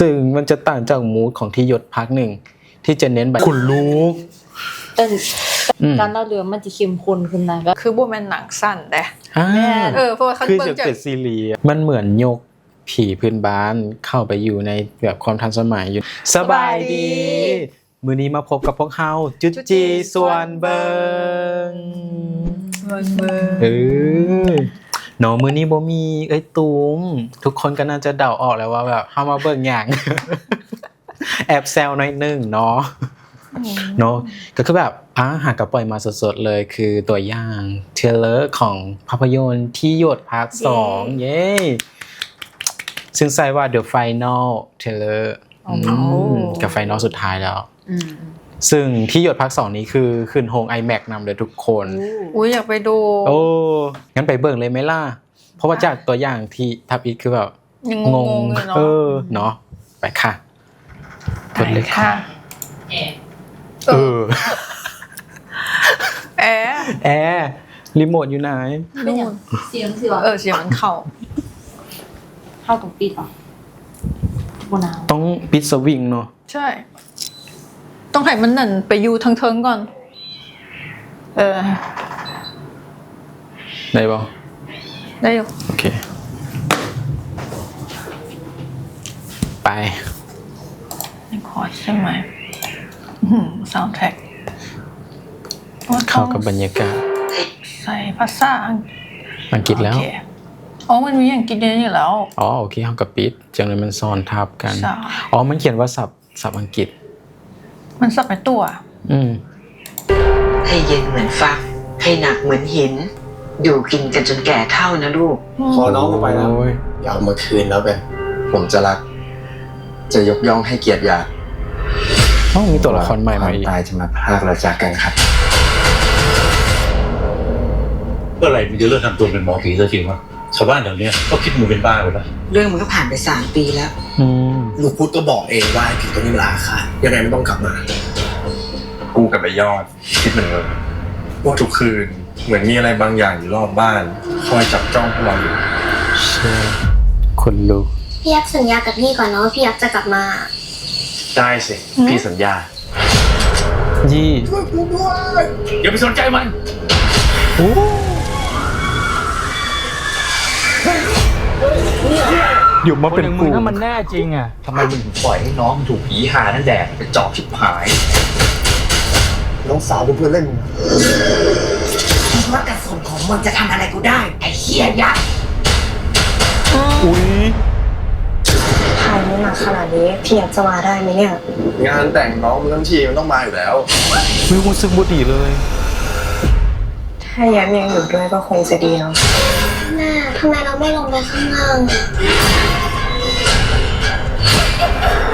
ซึ่งมันจะต่างจากมูดของที่หยดพักหนึ่ง ที่จะเน้นแบบขุนลูกแต่อืมการเล่าเรื่องมันจะเข้มข้นขึ้นนะก็คือบ่แม่นหนังสั้นเด้อ่าเออเพราะว่าเขาคือเบิ่งจะจากเป็นซีรีส์มันเหมือนยกผีพื้นบ้านเข้าไปอยู่ในแบบความทันสมัยอยู่สบายดี มือนี้มาพบกับพวกเฮาจุดจีส่วนเบิงเบิ่งเบิ่งเออ เนาะมือนี้บ่มีเอ้ยตูมทุกคนก็น่าจะเดาออกแล้วว่าแบบเฮามาเบิ่งอย่างแอบแซวหน่อยหนึงเนาะเนาะก็คือแบบอ่าหากระปล่อยมาสดๆเลยคือตัวอย่างเทรลเลอร์ของภาพยนตร์ที่หยดภาคสองเย้ซึ่งใส่ว่า The Final Trailer อืมกับ Final สุดท้ายแล้วอืม ซึ่งที่หยดภาคสองนี้คือขึ้นโฮง iMac นำเลยทุกคน อุ้ยอยากไปดู โอ้ งั้นไปเบิ่งเลยไหมล่ะ เพราะว่าจากตัวอย่างที่ทับอีทคือแบบยังงงๆอยู่เนาะเออเนาะไปค่ะกดเลยไปค่ะ เออแอร์แอร์รีโมทอยู่ไหนเป็นอย่างเสียงสิวะเออเสียงมันเข้า เข้าตรงปิดเหรอบ่หนาวต้องปิดสวิงเนาะใช่ ต้องให้มันนั่นไปอยู่ทั้งเทิงก่อน เออ ได้ป่ะได้อยู่ โอเค ไปในคอร์สใช่ไหมซาวด์แทร็กเข้ากับบรรยากาศ ใส่ภาษาอังอังกฤษแล้วโอเคอ๋อ มันมีอย่างกินเยอะอยู่แล้ว อ๋อ โอเคเข้ากับปิดจังเลยมันซ้อนทับกันใช่อ๋อ มันเขียนว่าศัพท์ศัพท์อังกฤษ มันสับไปตัว อืม ให้เย็นเหมือนฟัก ให้หนักเหมือนหิน อยู่กินกันจนแก่เท่านะลูกพอน้องกูไปนะ โอ้ยอย่าเอามาคืนแล้วเป็น ผมจะรัก จะยกย่องให้เกียรติยาอ๋อมีตัวละครใหม่มาอีกควตายจะมาพรากเราจากกันครับ เมื่อไหร่มึงจะเลิกทำตัวเป็นหมอผีสักทีวะชาวบ้านแถวเนี้ยก็คิดมึงเป็นบ้าไปแล้ว เรื่องมันก็ผ่านไปสามปีแล้ว อืม ลูกพุทธก็บอกเองว่าไอ้ผีตัวนี้มันอาฆาตยังไงไม่ต้องกลับมา กูกับไอยอดคิดเหมือนกันว่าทุกคืนเหมือนมีอะไรบางอย่างอยู่รอบบ้าน คอยจับจ้องพวกเราอยู่เชื่อคนลุกพี่ยักษ์สัญญากับพี่ก่อนนะว่าพี่ยักษ์จะกลับมา ได้สิ พี่สัญญา ยี่อย่าไปสนใจมันอ ยู่มาเป็นมึกูงถ้ามันแน่จริงอะทำไมมึงถึงปล่อยให้น้องถูกผีหานั่นแดกไปจอบชิบหาย น้องสาวเป็นเพื่อนเล่นว่ากระสุนของมึงจะทำอะไรกูได้ ไอ้เหี้ยยักษ์อุ้ยถ่ายไม่หนักขนาดนี้พี่ยักษ์จะมาได้ไหมเนี่ย งานแต่งน้องมันทั้งทีมันต้องมาอยู่แล้วไม่รู้สึกบุดีเลย ถ้ายักษ์ยังอยู่ด้วยก็คงจะดีเนาะแม่ทำไมเราไม่ลงไปข้างล่าง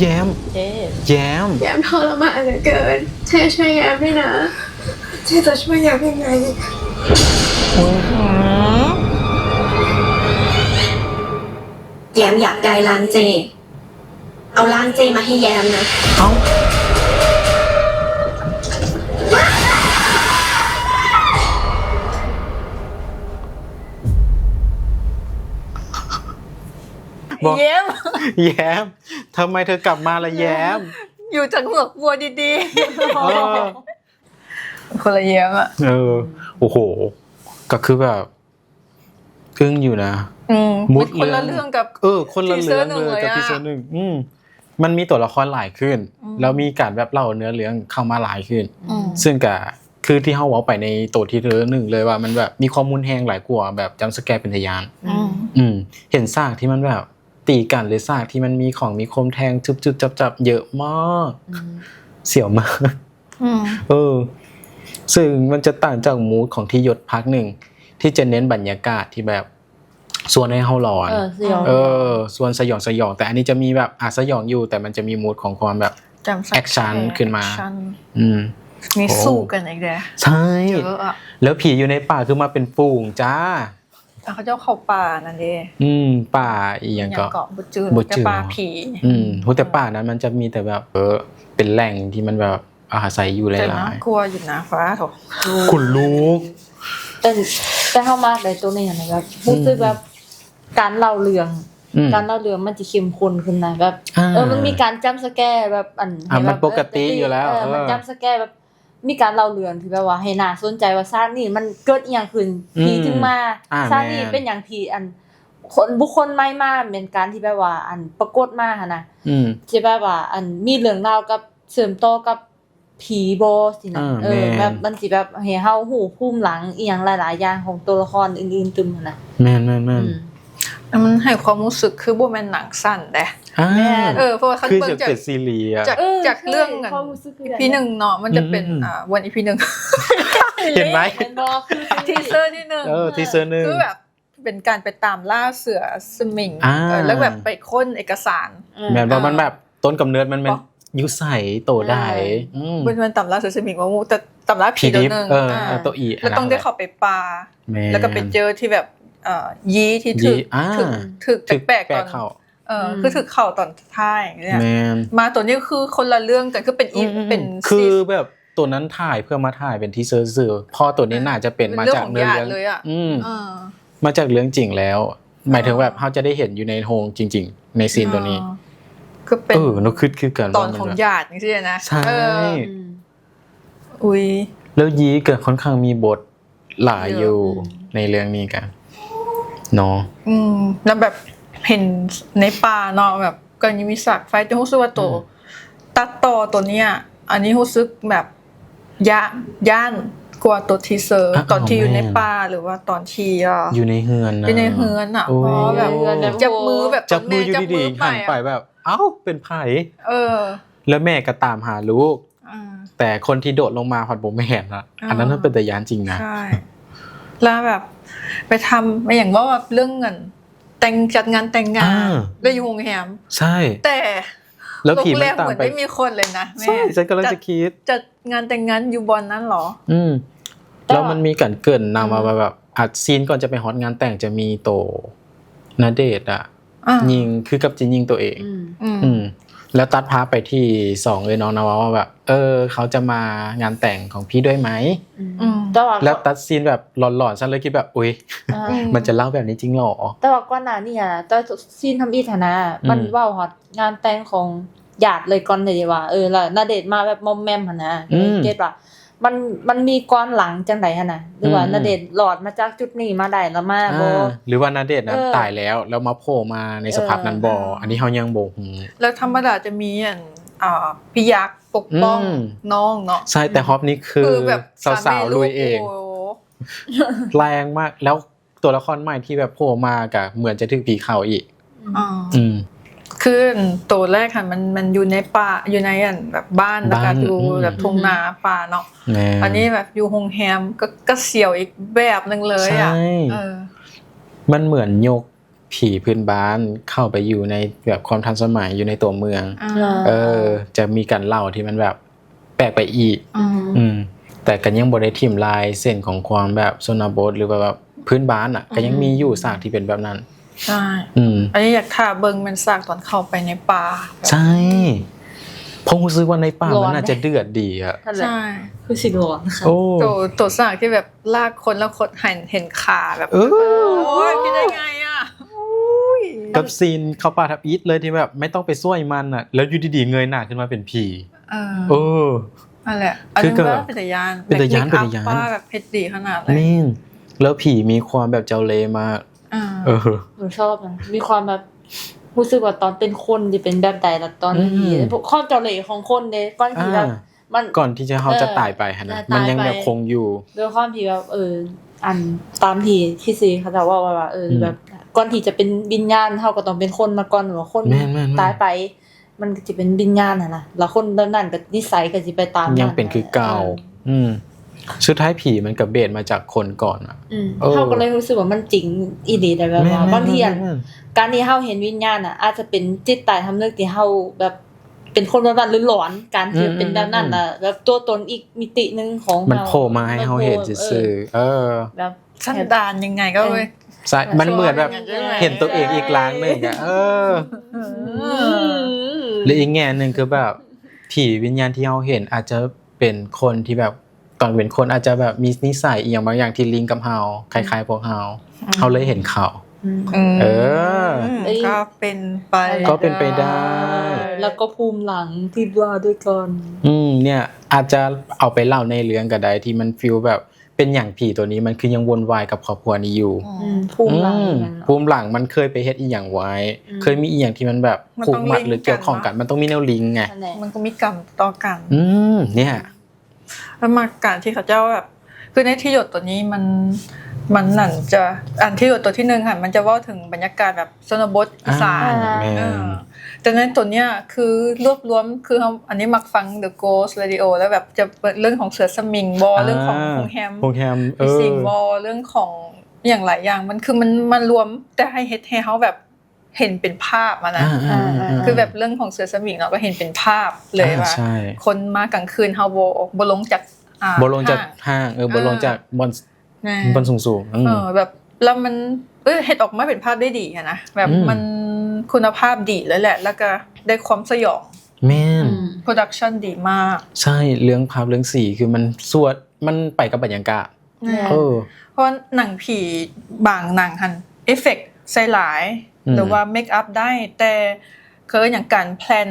แย้ม เจ๊แย้ม แยมทรมานเหลือเกินเจ๊ช่วยแยมด้วยนะเจ๊จะช่วยแยมยังไงแยมอยากได้ร้านเจ เอาร้านเจมาให้แยมนะ เอา บอกเย้ม แย้มทำไมเธอกลับมาละแย้ม อยู่จากเหงือกวัวดีเออๆคนละเย้มอะ เออ โอ้โห ก็คือแบบอึ้งอยู่นะอืมมุดเป็นคนละเรื่องเรื่องกับ เออ คนละทีเซเรื่ออร์งหนึ่งเลยเลยกับอะทีเซอร์หนึ่งอืมมันมีตัวละครหลายขึ้นอืมแล้วมีการแบบเล่าเนื้อเรื่องเข้ามาหลายขึ้นอืมซึ่งกะคือที่เขาเว้าไปในตัวที่เธอหนึ่งเลยว่ามันแบบมีข้อมูลแหงหลายกว่าแบบจำสแกร์เป็นพยานอืมอืมเห็นซากที่มันแบบ ตีกันหรือซากที่มันมีของมีคมแทงจุบจุบจับจับเยอะมากเสียวมากอืมเออ ซึ่งมันจะต่างจากมูดของที่ยศพักหนึ่ง ที่จะเน้นบรรยากาศที่แบบส่วนให้เฮาหลอน เออสยองเออส่วนสยองสยอง แต่อันนี้จะมีแบบอาสยองอยู่ แต่มันจะมีมูดของความแบบจำสักแอคชั่นขึ้นมาแอคชั่นอืมมีโอ้สู้กันอีกเด้อใช่เยอะอะแล้วผีอยู่ในป่าคือมาเป็นฝูงจ้าแต่ เขาเจ้าเข้าป่านั่นเด้อืมป่าอีหยังก็เกาะบุจืดบุจืดแต่ป่าผีอืมโหแต่ป่านั้นมันจะมีแต่แบบเออเป็นแหล่งที่มันแบบอาศัยอยู่หแต่ลาน่ายกลัวอยู่นะฟ้าโถๆขุนลูกแต่แต่เข้ามาในตัวนี้นะแบบรู้สึกแบบการเล่าเรื่องอืมการเล่าเรื่องมันจะเข้มข้นขึ้นนะแบบอ่าเออมันมีการจัมป์สแกร์แบบอันอะให้มันแบบปกติอยู่แล้วเออมันเออจัมป์สแกร์แบบ มีการเล่าเรื่องที่แบบว่าให้น่าสนใจว่าซากนี่มันเกิดอหย่างขึ้นอืมผีถึงมาอ่าซากนี่แม่นเป็นอย่างที่อันคนบุคคลไม่มาเป็นการที่แบบว่า อันปรากฏมาหั่นนะอืมที่แบบว่า อันมีเรื่องราวกับเสริมต่อกับผีบ่สินะอ่าเออแม่นแบบมันสิแบบให้เฮาฮู้ภูมิหลังอีหยังหลาย ๆ อย่างของตัวละครอื่นๆตึมหั่นนะแม่นแม่นแม่นอื มแล้วมันให้ความรู้สึกคือบ่แม่นหนังสั้นเด้อ่าแม่นเออเพราะว่าคันคือเบิ่งจะจากเป็นซีรีส์อะจากเออจากเรื่องใช่กันความรู้สึกคือแบบพีหนึ่งเนาะมันจะเป็นอืม อ่าวันอีพีหนึ่ง เห็นไหมเห็นบ่คือทีเซอร์ที่หนึ่งเออทีเซอร์หนึ่ง คือแบบเป็นการไปตามล่าเสือสมิงอ่า เออแล้วแบบไปค้นเอกสาร แม่นว่าอ่ามัมันแบบต้นกำเนิดมันเป็นปะยุใสโตได้อืมเป็นมันตามล่าเสือสมิงว่างูแต่ตามล่าผีผีตัวดิฟหนึ่งเอออ่าเออตัวอีแล้วต้องได้เข้าไปป่าม่นแล้วก็ไปเจอที่แบบเอ่อ ยีที่ถึกยีอ่าถึกถึกถึกแปลกแปลตอกนเข้าเออคือถึกเข่าตอนท้ายอย่างเนี่ยแมนมาตัวนี้คือคนละเรื่องกันคือเป็นอีอืมเป็นคือซีแบบตัวนั้นถ่ายเพื่อมาถ่ายเป็นทีเซอร์สื่อพอตัวนี้น่าจะเป็นมาจากของเนื้อญาเรื่ติองเลยอะอืมเออมาจากเรื่องจริงแล้ว หมายถึงแบบเขาจะได้เห็นอยู่ในโฮงจริง ๆ ในซีนตัวนี้อ๋อคือเป็นเออนึกคิดคือกันตอนว่ามัของแบบญาตินี่ใช่นะใช่เอออืมอุ้ยแล้วยีเกิดค่อนข้างมีบทหลายอยู่เยอะในเรื่องนี้กัน เนาะอืมแล้วแบบเห็นในป่าเนาะแบบก็ยังมีสักไฟจะรู้สึกว่าตัวตัดต่อตัวเนี้ยอันนี้รู้สึกแบบย่านย่านกว่าตัวทีเซอร์อะตอนที่อยู่ในแม่นป่าหรือว่าตอนที่อะอยู่ในเฮือนนะอยู่ในเฮือนอะโอ้ยเพราะแบบเฮือนแบบจับมือแบบจับมืออยู่จับดีมืๆหันไปอะแบบ เอ้าเป็นไผ่เออ แล้วแม่ก็ตามหาลูกอ่าแต่คนที่โดดลงมาผัดผมไม่เห็นอะอ่าอันนั้นมันเป็นแต่ยานจริงนะใช่แล้วแบบ ไปทำไม่อย่างว่าแบบเรื่องเงิน แต่งจัดงานแต่งงานอ่าแล้วอยู่โรงแรมใช่ แต่แล้วผีโรงมัแรนมตามเหมือนไปไม่มีคนเลยนะแม่ใช่ฉันกำลังจะคิดจัดงานแต่งงานอยู่บอนนั้นเหรอ อืมแต่ว่าแล้วมันมีการเกรินนำมาว่าแบบอัดซีนก่อนจะไปฮอตงานแต่งจะมีโตนาเดชน์อะอ่ายิงคือกับจินยิงตัวเอง อืมอืมอืม แล้วตัดพาไปที่สองเลยน้องนาวาว่าแบบเออเขาจะมางานแต่งของพี่ด้วยไหมอืมแต่ว่าแล้วตัดซีนแบบหลอนๆฉันเลยคิดแบบอุ้ยอ่าอืมันจะเล่าแบบนี้จริงเหรอแต่ว่าก่อนหน้านี้อะแต่ซีนทำอีฐานะอืมมันเว้าฮอตงานแต่งของญาติเลยก่อนเลยดีว่าเออแล้วณเดชน์มาแบบมอมแมมหั่นนะอืมเก็ตว่า มันมันมีก้อนหลังจังไดหั่นน่ะหรือว่าอืมณเดชน์หลอดมาจากจุดนี้มาได้แล้วมาบ่อ่าหรือว่านาเดชน์นั้นเออตายแล้วแล้วมาโผล่มาในสภาพนั้นบอเอออั อันนี้เขายังโบกหูแล้วธรรมดาจะมีอะอ่าพี่ยักษ์ปกป้องอืม น้องเนาะใช่แต่ฮอปนี่คือแบบสาวๆลุยเอง โโหแรงมากแล้วตัวละครใหม่ที่แบบโผล่มากับเหมือนจะถึงผีเขาอีก อ่า อืม คือตัวแรกค่ะมันมันอยู่ในป่าอยู่ในอันแบบบ้านแล้วก็บ้านอยู่อืมแบบทุ่งนาป่าเนาะแน่อันนี้แบบอยู่โฮงแฮมก็ก็เสียวอีกแบบหนึ่งเลยอะใช่เออมันเหมือนยกผีพื้นบ้านเข้าไปอยู่ในแบบความทันสมัยอยู่ในตัวเมืองอ่าเออ จะมีการเล่าที่มันแบบแปลกไปอีก อืมอืมแต่กันยังบได้ทิมลายเส้นของความแบบโซนาโบทหรือว่าแบบพื้นบ้านอะ ก็ยังมีอยู่สากที่เป็นแบบนั้น ใช่อืมอันนี้อยากถ่าเบิงมันซากตอนเข้าไปในป่าใช่ผมรู้สึกว่าในป่าร้อนมันน่าจะเดือดดีอะนั่นแหละใช่คือสิร้อนค่ะโอ้ตัวตัวซากที่แบบลากคนแล้วคนเห็นเห็นขาแบบเออโอ้ยคิดได้ไงอะอุ้ยกับซีนเขาป่าทับอีทเลยที่แบบไม่ต้องไปช่วยมันอะแล้วอยู่ดีๆเงยหน้าขึ้นมาเป็นผีเออเออนั่นแหละอันคืนี้อก็ก็เป็นตายานเป็นตาย้านแบบเป็นตาย้านป้าแบบเพชรดีขนาดเลยนี่นแล้วผีมีความแบบเจ้าเล่ห์มาก อ่าเออ หนูชอบนะมีความแบบรู้สึกว่าตอนเป็นคนจะเป็นแบบใดละตอนเป็นผีอืมข้อเจ้าเหล่ห์ของคนเด้ก้อนผีแบบอ่ามัน ก่อนที่จะเขาจะตายไปฮะนะเออมันยังตายไป แบบคงอยู่ ด้วยความที่แบบเออ อันตามที่ที่ซีเขาจะว่าว่าว่าเอออมแบบก่อนที่จะเป็นวิญญาณเท่าก็ต้องเป็นคนมาก่อนหรือว่าคนแม่นแม่นแม่น ตายไป มันก็จะเป็นวิญญาณน่ะนะแล้วคนนั้นนั่นก็นิสัยก็สิไปตามยังเป็นคือเก่า อืม สุดท้ายผีมันกับเบสมาจากคนก่อนอะอืมเออเฮาก็เลยรู้สึกว่ามันจริงอีหลีได้แบบว่าบางทีอะแม่นการที่เฮาเห็นวิญญาณอะ อาจจะเป็นจิตใต้ทำนึกที่เฮาแบบเป็นคนแบบนั้นหรือหลอนการที่เป็นแบบนั้นน่ะแบบตัวตนอีกมิติหนึงของมันเฮาโผล่มาให้เฮาเห็นมันโผล่ซื่อๆเออแบบ สันดานยังไงก็เว้ย ใช่มันเหมือนแบบใช่ไหมเห็นตัวเองอีกล้างหนึ่งอะเออ หรืออีกแง่หนึ่งคือแบบ ผีวิญญาณที่เราเห็นอาจจะเป็นคนที่แบบ ตอนเป็นคนอาจจะแบบมีนิสัยอหย่างบางอย่างที่ลิงก์กับเฮาคล้ายๆพวกเฮาเขาเลยเห็นเขาอืมมเออ ก็เป็นไปก็เป็นไปได้ แล้วก็ภูมิหลังที่ว่าด้วยกันอืมเนี่ยอาจจะเอาไปเล่าในเรื่องก็ได้ที่มันฟีลแบบเป็นอย่างผีตัวนี้มันคือยังวนวายกับครอบครัวนี้อยู่อืมภูมิหลังอืมอย่างนั้นเนอะภูมิหลังมันเคยไปเฮ็ดอีหยังไว้อืมเคยมีอีหยังที่มันแบบมันผูต้กองมัดลิงก์หรือเกี่ยวข้องกันกันเนอะมันต้องมีแนวลิงก์ไงนั่นแหละมันก็มีกรรมต่อกัน อืมเนี่ย แล้วมาการที่เขาเจ้าแบบคือในที่หยดตัวนี้มันมันนั่นจะอันที่หยดตัวที่หนึ่งค่ะมันจะเว่าถึงบรรยากาศแบบชนบทอีสานอ่าแม่นเออแต่ในตัวเนี้ยคือรวบรวมคือเขาอันนี้มักฟัง The Ghost Radio แล้วแบบจะเปิดเรื่องของเสือสมิงบอเรื่องของฮงแฮมฮงแฮมเออซิงบอเรื่องของอย่างหลายอย่างมันคือมันมันรวมแต่ให้เฮดให้เขาแบบ เห็นเป็นภาพมานะอ่าอ่าาคือแบบเรื่องของเสือสมิงเราก็เห็นเป็นภาพเลยอ่าว่าใช่คนมากลางคืนเฮาโบบลงจากอ่าบนลงจากห้างห้างเออบนลงจากบนนะบนสูงสูงๆอืมเออแบบแล้วมันเออเห็ดออกมาเป็นภาพได้ดีอะนะแบบอืมมันคุณภาพดีเลยแหละ แล้วก็ได้ความสยองแม่นอืมโปรดักชันดีมาก ใช่เรื่องภาพเรื่องสีคือมันสวดมันไปกับบรรยากาศอืมเออเพราะหนังผีบางหนังหันเอฟเฟกใส่หลายอืม หรือว่าเมคอัพได้ แต่เคยอย่างการแพลน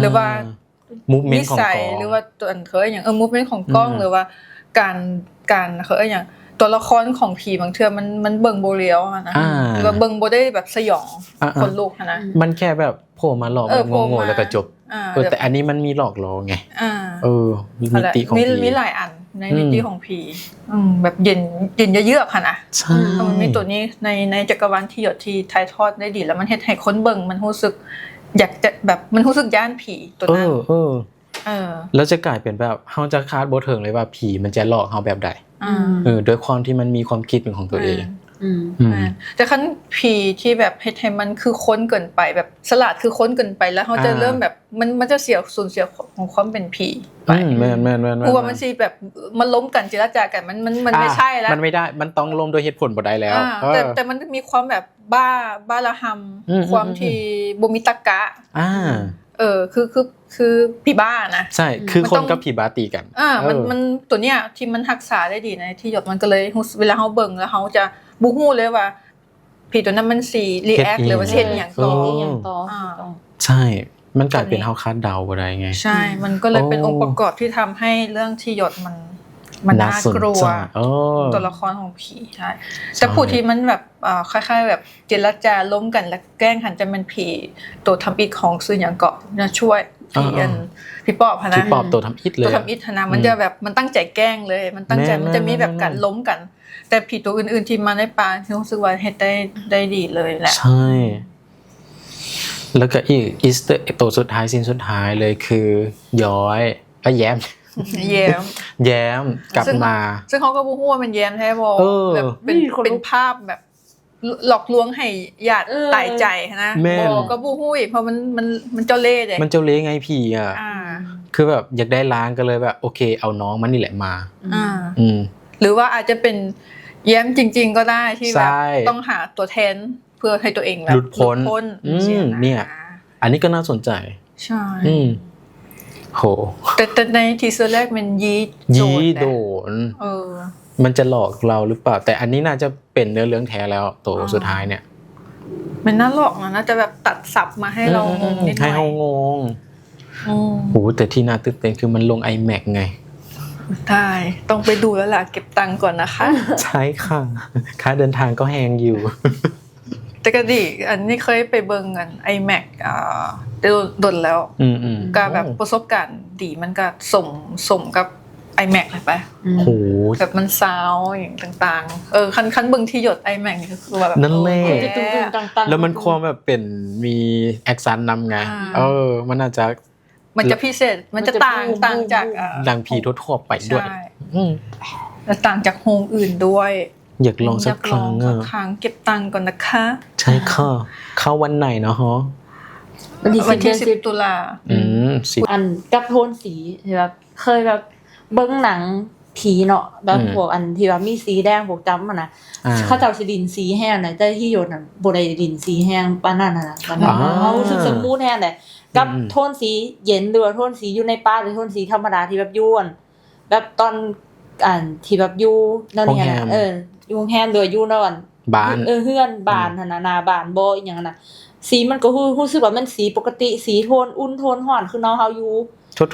หรือว่ามูฟเมนนิต์ของสัยกองหรือว่าตัวอันเคยอย่างเออมูฟเมนต์ของกล้องอืมหรือว่าการการเคยอย่าง ตัวละครของผีบางเทื่อมันมันเบิ่งโบเลียวอะนะอ่าหรือว่าเบิ่งโบได้แบบสยองอ่าๆ คนลุกอะนะ มันแค่แบบโผล่มาหลอกเอแบอบโผล่งงมาๆแล้วก็จบอ่าเออแต่อันนี้มันมีหลอกล่อไงอ่าเออมีนั่มินแหละติของมีผี มีหลายอันในอืม มิติของผีอืมแบบเย็นเย็นเยือกค่ะนะใช่เพราะมันมีตัวนี้ในในจักรวาลที่หยดที่ถ่ายทอดได้ดี แล้วมันเฮ็ดให้คนเบิ่งมันรู้สึก อยากจะแบบมันรู้สึกย่านผีตัวเอนั้นอเออเออ แล้วจะกลายเป็นแบบเฮาจะคาดบ่ถึงเลยว่าผีมันจะหลอกเฮาแบบใดอ่า เออด้วยความที่มันมีความคิดเป็นของตัวเองอืมอืมอ่าแต่คันผีที่แบบเฮ็ดให้มันคือค้นเกินไปแบบสลัดคือค้นเกินไปแล้วเขาจะอ่าเริ่มแบบมันมันจะเสียสูญเสียของความเป็นผีไปอืมแม่นแม่นแม่นแม่นกลัวมันสิแบบมันล้มกันเจรจากันมันมันมันไม่ใช่แล้วมันไม่ได้มันต้องลมโดยเหตุผลบ่ได้แล้วอ่าเอแต่อแต่มันมีความแบบบ้าบ้าระหอืมำความอืมที่บ่มีตรรกะอ่าเออคือคือ คือผีบ้านะใช่คือมันคต้นองกับผีบาตีกันอ่ามันเออมันตัวเนี้ยที่มันรักษาได้ดีในะที่หยดมันก็เลยรู้สึกเวลาเฮาเบิ่งแล้วเฮาจะบ่ฮู้เลยว่าผีตัวนั้นมันสิรีแอคหรือว่าสิเฮ็ดอหย่างต่อเฮ็ดอย่างต่ออ่าต่อใช่มันกลายเป็นเฮาคาดเดาบ่ได้ไง ใช่ มันก็เลยเป็นโอ้องค์ประกอบที่ทำให้เรื่องที่หยดมันมันน่าสนกลัวใจโอ้ตัวละครของผีใช่แต่ผู้ที่มันแบบอ่าคล้ายๆ แบบเจรจาล้มกันและแกล้งหันจะเป็นผีตัวทำอิฐของซื้ออย่างเกาะนะช่วย ผีอันพี่ปอบพะนะที่ปอบตัวทำอิดเลยตัวอะทำอิฐนะมันจะแบบมันตั้งใจแกล้งเลย มันตั้งใจแน่ๆมันจะมีแบบการแน่ๆล้มกัน แต่ผีตัวอื่น ๆ ที่มาในป่าที่รู้สึกว่าเฮ็ดได้ได้ดีเลยแหละใช่ แล้วก็อีกอีสเตอร์ตัวสุดท้ายสิ้นสุดท้ายเลยคือย้อยก็แย้มแย้มแย้มกลับซึ่งมา ซึ่งเขาก็บ่ฮู้ว่ามันแย้มแท้บ่เออแบบเป็นนี่คนลุกเป็นภาพแบบ หลอกลวงให้ญาติเออตายใจนะแม่นบ่ก็บ่ฮู้อีกเพราะมันมันมันเจ้าเล่ห์เด้มันเจ้าเล้ไงผีอะ อ่าคือแบบอยากได้ล้างก็เลยแบบโอเค เอาน้องมันนี่แหละมา อ่าอืม หรือว่าอาจจะเป็นแย้มจริง ๆ ก็ได้ที่แบบใช่ต้องหาตัวแทนเพื่อให้ตัวเองแบบหลุดพ้นพ้นอืมสีะเนี่ย อันนี้ก็น่าสนใจ ใช่อืมโหแต่แต่ในทีเซอร์แรกมันยีดยีโดโดนนะนเออ มันจะหลอกเราหรือเปล่า แต่อันนี้น่าจะเป็นเนื้อเรื่องแท้แล้วตัวอ๋อสุดท้ายเนี่ย มันน่าหลอกนะน่าจะแบบตัดสับมาให้เรางงนิดหน่ให้อยเฮางงอืมโหแต่ที่น่าตื่นเต้นคือมันลง iMac ไงได้ ต้องไปดูแล้วล่ะ เก็บตังค์ก่อนนะคะ ใช่ค่ะ ค่าเดินทางก็แพงอยู่ แต่ก็ดี อันนี้เคยไปเบิ่งกัน iMac อ่าโดนโดนแล้วอืมอืมก็แบบประสบการณ์ดีมันก็สมสมกับ iMac เลยไปโห แบบมันซาวด์อย่างต่างๆ เออคันคันเบึงที่หยด iMac นี่ก็คือว่าแบบนั่นแหละโอจะเคตึงๆตังๆแล้วมันความแบบเป็นมีแอคซันนำไงอ่าเออ มันอาจจะมันจะพิเศษมันจะต่างมันจะต่างจากอ่าดังผีทั่วๆไปด้วยใช่อืมและต่างจากโฮมอื่นด้วย อยากลองสักครั้งอยาอะลสักครั้งเก็บตังค์ก่อนนะคะ ใช่ค่ะ เข้าวันไหนเนาะฮะวันที่วันที่10สิบตุลาอืมสิบอันกับโทนสีที่แบบเคยแบบ เบิ้งหนังผีเนาะแบบอืมพวกอันที่ว่ามีสีแดงพวกจำอะนะอ่าเขาเจ้าสิดินสีแห้งนะแต่ที่โยนน่ะบ่ได้ดินสีแห้งปานนั้นน่ะนะปานนั้นอ่าเขารู้สึกสมูทแห้งเลยกับอืมโทนสีเย็นหรือว่าโทนสีอยู่ในป่าหรือโทนสีธรรมดาที่แบบยวน แบบตอนอ่านที่แบบอยู่นั่นเนี่ยนะเอออยู่โรงแฮมหรืออยู่นอนบ้านเออเฮือนบานหั่นน่ะหนาบานบ่อีหยังน่ะสีมันก็รู้รู้สึกว่ามันสีปกติสีโทนอุ่นโทนร้อนคือน้องเฮาอยู่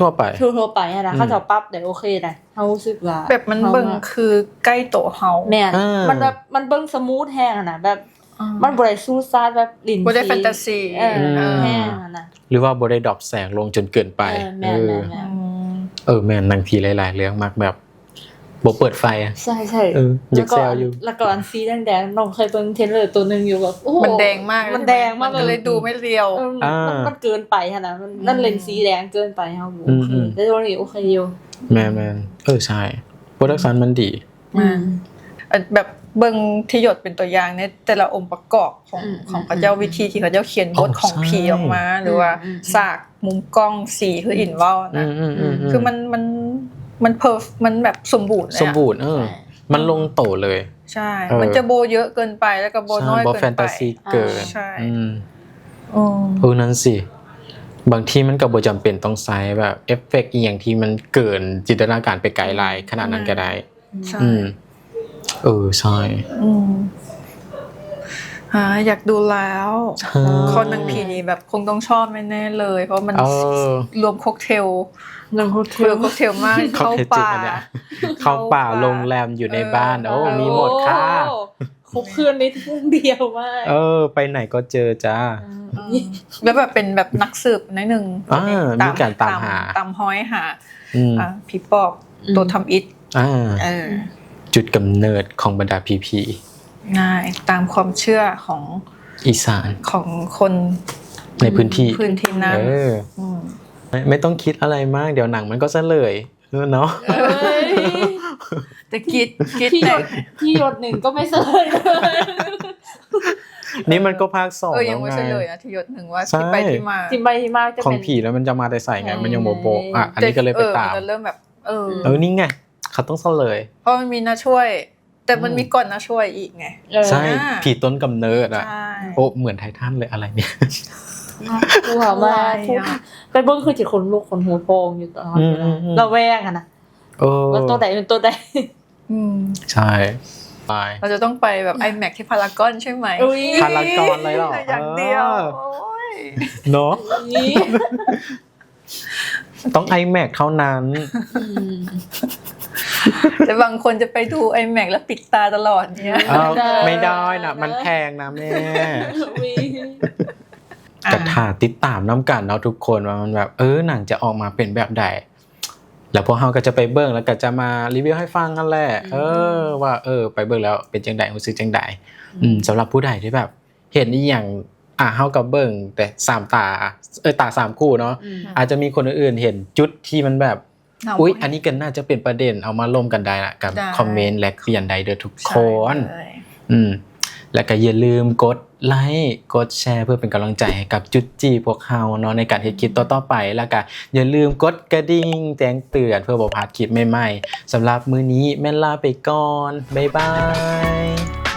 ทั่วๆไป ทั่วๆไปอะนะอืมเขาจะปรับได้โอเคนะเฮารู้สึกว่าแบบมันเบิ่งคือใกล้โตะเฮาแม่นอ่ามัมันแบบมันเบิ่งสมูทแฮงอะนะแบบอืมมันบ่ได้ซูซาดแบบลิ้นบ่ได้สีแฟนตาซีเอออืมแห้งอะนะหรือว่าบได้ดรอปแสงลงจนเกินไป เออแม่เอนอแม่นอืมเออแม่นหนังผีหลายๆเรื่องมักแบบ บ่เปิดไฟอะใช่ใช่เอออยากแล้วก็แซวอยู่ แล้วก็อันสีแดงๆน้องเคยเบิ่งเทรลเลอร์ตัวหนึงอยู่แบบโอ้โห มันแดงมากมันแดงมากนเลเลยยดูไม่เรียว เอออ่ามัมันมันเกินไปอะนะมันนั่นเลนส์สีแดงเกินไปเฮาบ่อืโอมเคอืม แต่ตัวนี้โอเคอยู่แม่แม่นเออใช่โปรดักชันมันดี อืม เอ่อแบบเบิ่งที่หยดเป็นตัวอย่างเนี่ยแต่ละองค์ประกอบของอืมของพระเจ้าวิธีที่เขาเจ้าเขียนบทอ๋อของใช่ ผีออกมา หรือว่าอืมสากมุมกล้องสีคืออินเว่าอืนะมอืมอืม คือมันมัน มันเพอร์มันแบบสมบูรณ์เลยอะสมบูรณ์เออ มันลงโตเลย ใช่ เออ มันจะโบเยอะเกินไปแล้วก็โบน้อยบอเกินแฟนไป ตาซีเกินใช่ อืมอืมเออนั่นสิ บางทีมันก็บ่จำเป็นต้องใช้แบบเอฟเฟกต์อีหยังที่มันเกินจินตนาการไปไกลหลายขนาดนั้นก็ได้ ใช่อืม เออใช่ อืม หาอยากดูแล้วใช่คนนางผีนี้แบบคงต้องชอบแน่ๆเลย เพราะมันเออ รวมค็อกเทลหนึ่งโฮเทเรือล ค็อกเทลมากเขาเข้าเทจริงป่าอันเนี่ยเข้าป่าโรงแรมอยู่ในบ้าน โอ้ มีหมดค่ะ โอ้ครบเครื่องในทุ่งเดียวมากเออ ไปไหนก็เจอจ้าแล้วแบบเป็นแบบนักสืบนิดนึงอ่ามีการตามหา ตามห้อยหาอืมอ่าผีปอบตัวทำอิฐอ่า เออ จุดกำเนิดของบรรดาพีพี ง่ายตามความเชื่อของอีสานของคนในพื้นที่พื้นที่นั้นเออมไม่ไม่ต้องคิดอะไรมากเดี๋ยวหนังมันก็เฉลยเออเนาะเอ้ยแต่คิดคิดที่หยแต่ดที่หยดหนึ่งก็ไม่เสยเลยนี่มันก็ภาคสองเออยัแล้งวไม่ไงเฉลยนะที่ยศหนึ่งว่าใช่ที่ไปที่มาที่ไปที่มาจะของเป็นผีแล้วมันจะมาแต่ใส่ไงใช่มันยังโบโบะอะอันนี้ก็เลยไปตามออมันจะเริ่มแบบเออเออนี่ไงเขาต้องเฉลยเพราะมันมีนาช่วย แต่มันอืมมีก่อนนาช่วยอีกไงเออใช่อ่าผีต้นกำเนิดอะใช่โอ้เหมือนไททันเลยอะไรเนี่ยกูหามาอะไรทุกอะไปเบิ้งคือจิตคนลูกคนหัวโพองอยู่ตลอดเวลาอืมอืมเราแวงอะนะเออว่าตัวใดเป็นตัวใดอืมใช่ไปเราจะต้องไปแบบ iMac ที่พารากอนใช่ไหมอุ๊ยพารากอนเลยเหรออย่างเดียวเออโอ้ยเนาะนี่ต้อง iMac เท่านั้น แต่บางคนจะไปดู iMac แล้วปิดตาตลอดเนี่ยเอ้าไม่ได้นะมันแพงนะแม่มีอะกระถาติดตามน้ำกันเนาะทุกคนว่ามันแบบเออหนังจะออกมาเป็นแบบใดแล้วพวกเราก็จะไปเบิ่งแล้วก็จะมารีวิวให้ฟังกันแหละเออ ว่าเออ ไปเบิ่งแล้วเป็นจังใดรู้สึกจังใดอืมสำหรับผู้ใดที่แบบ เห็นอีหยังอะเฮากับเบิ่งแต่สามตาเออตาสามคู่เนาะอืมอาจจะมีคนอื่นๆเห็นจุดที่มันแบบเา อุ๊ย อันนี้ก็น่าจะเป็นประเด็นเอามาล่มกันได้ละกับได้คอมเมนต์และเปลี่ยนใดเด้อทุกคใช่นเลยอืมแล้วก็อย่าลืมกดไลค์กดแชร์เพื่อเป็นกำลังใจให้กับจุดจีพวกเราเนาะในการเฮ็ดคลิปต่อๆไป แล้วก็อย่าลืมกดกระดิ่งแจ้งเตือนเพื่อบ่พลาดคลิปใหม่ๆสำหรับมื้อนี้แม่นลาไปก่อน บ๊ายบาย